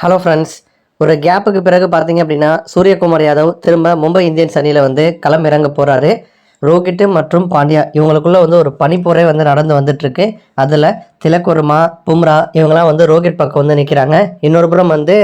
Hello friends ஒரு கேப்புக்கு பிறகு பார்த்தீங்க அப்படின்னா சூரியகுமார் யாதவ் திரும்ப மும்பை இந்தியன்ஸ் அணியில் வந்து களம் இறங்க போகிறாரு ரோஹித் மற்றும் பாண்டியா இவங்களுக்குள்ள வந்து ஒரு பனிப்போரே வந்து நடந்து வந்துட்டுருக்கு அதில் திலக்குருமா பும்ரா இவங்கெல்லாம் வந்து ரோஹித் பக்கம் வந்து நிற்கிறாங்க இன்னொரு புறம் வந்து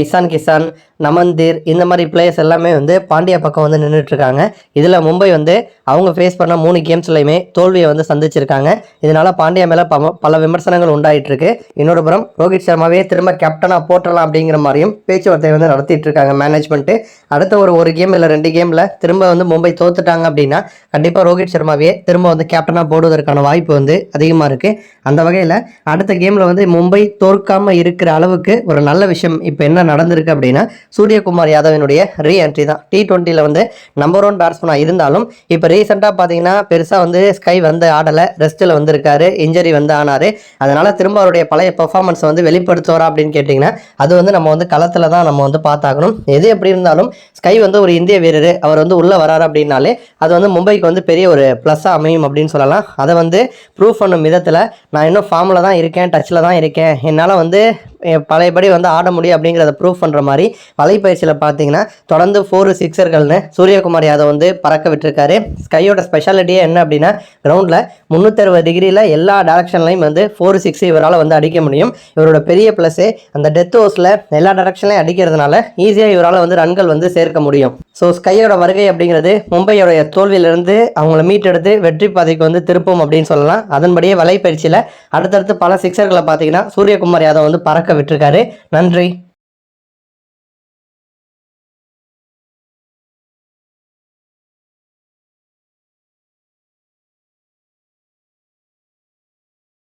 இசான் கிசான் நமந்தீர் இந்த மாதிரி பிளேயர்ஸ் எல்லாமே வந்து பாண்டியா பக்கம் வந்து நின்றுட்டு இருக்காங்க இதில் மும்பை வந்து அவங்க ஃபேஸ் பண்ண மூணு கேம்ஸ்லையுமே தோல்வியை வந்து சந்திச்சிருக்காங்க. இதனால் பாண்டியா மேலே பல பல விமர்சனங்கள் உண்டாயிட்டு இருக்கு இன்னொரு புறம் ரோஹித் சர்மாவே திரும்ப கேப்டனாக போட்டலாம் அப்படிங்கிற மாதிரியும் பேச்சுவார்த்தை வந்து நடத்திட்டு இருக்காங்க மேனேஜ்மெண்ட்டு அடுத்த ஒரு ஒரு கேம் இல்லை ரெண்டு கேமில் திரும்ப வந்து மும்பை தோத்துட்டாங்க அப்படின்னா கண்டிப்பாக ரோஹித் சர்மாவே திரும்ப வந்து கேப்டனாக போடுவதற்கான வாய்ப்பு வந்து அதிகமாக இருக்குது அந்த வகையில் அடுத்த கேமில் வந்து மும்பை தோற்காமல் இருக்கிற அளவுக்கு ஒரு நல்ல விஷயம் இப்போ என்ன நடந்திருக்கு அப்படின்னா சூரியகுமார் யாதவினுடைய ரீ என்ட்ரி தான் டி ட்வெண்ட்டியில் வந்து நம்பர் ஒன் பேட்ஸ்மனாக இருந்தாலும் இப்போ ரீசெண்டாக பார்த்தீங்கன்னா பெருசாக வந்து ஸ்கை வந்து ஆடலை. ரெஸ்ட்டில் வந்திருக்காரு. இன்ஜரி வந்து ஆனார். அதனால் திரும்ப அவருடைய பழைய பெர்ஃபார்மன்ஸை வந்து வெளிப்படுத்துவாரா அப்படின்னு கேட்டிங்கன்னா அது வந்து நம்ம வந்து களத்தில் தான் நம்ம வந்து பார்த்தாகணும். எது எப்படி இருந்தாலும் ஸ்கை வந்து ஒரு இந்திய வீரர். அவர் வந்து உள்ளே வராரு அப்படின்னாலே அது வந்து மும்பைக்கு வந்து பெரிய ஒரு ப்ளஸ்ஸாக அமையும் அப்படின்னு சொல்லலாம். அதை வந்து ப்ரூவ் பண்ணும் விதத்தில் நான் இன்னும் ஃபார்மில் தான் இருக்கேன் டச்சில் தான் இருக்கேன். என்னால் வந்து பழையபடி வந்து ஆட முடியும் அப்படிங்கிறத ப்ரூவ் பண்ணுற மாதிரி வலைப்பயிற்சியில் பார்த்தீங்கன்னா தொடர்ந்து ஃபோர் சிக்ஸர்கள்னு சூரியகுமார் யாதவ் வந்து பறக்க விட்டுருக்காரு. ஸ்கையோட ஸ்பெஷாலிட்டியே என்ன அப்படின்னா கிரவுண்டில் முந்நூற்றறுபது டிகிரியில் எல்லா டேரக்ஷன்லையும் வந்து ஃபோர் சிக்ஸ் இவரால் வந்து அடிக்க முடியும். இவரோட பெரிய ப்ளஸ்ஸு அந்த டெத் ஓவர்ஸில் எல்லா டேரக்ஷன்லையும் அடிக்கிறதுனால ஈஸியாக இவரால் வந்து ரன்கள் வந்து சேர்க்க முடியும். ஸோ ஸ்கையோட வருகை அப்படிங்கிறது மும்பையோடைய தோல்வியிலிருந்து அவங்கள மீட்டெடுத்து வெற்றி பாதைக்கு வந்து திருப்பும் அப்படின்னு சொல்லலாம். அதன்படியே வலைப்பயிற்சியில் அடுத்தடுத்து பல சிக்ஸர்களை பார்த்தீங்கன்னா சூரியகுமார் யாதவ் வந்து பறக்க விட்டுருக்காரு. நன்றி.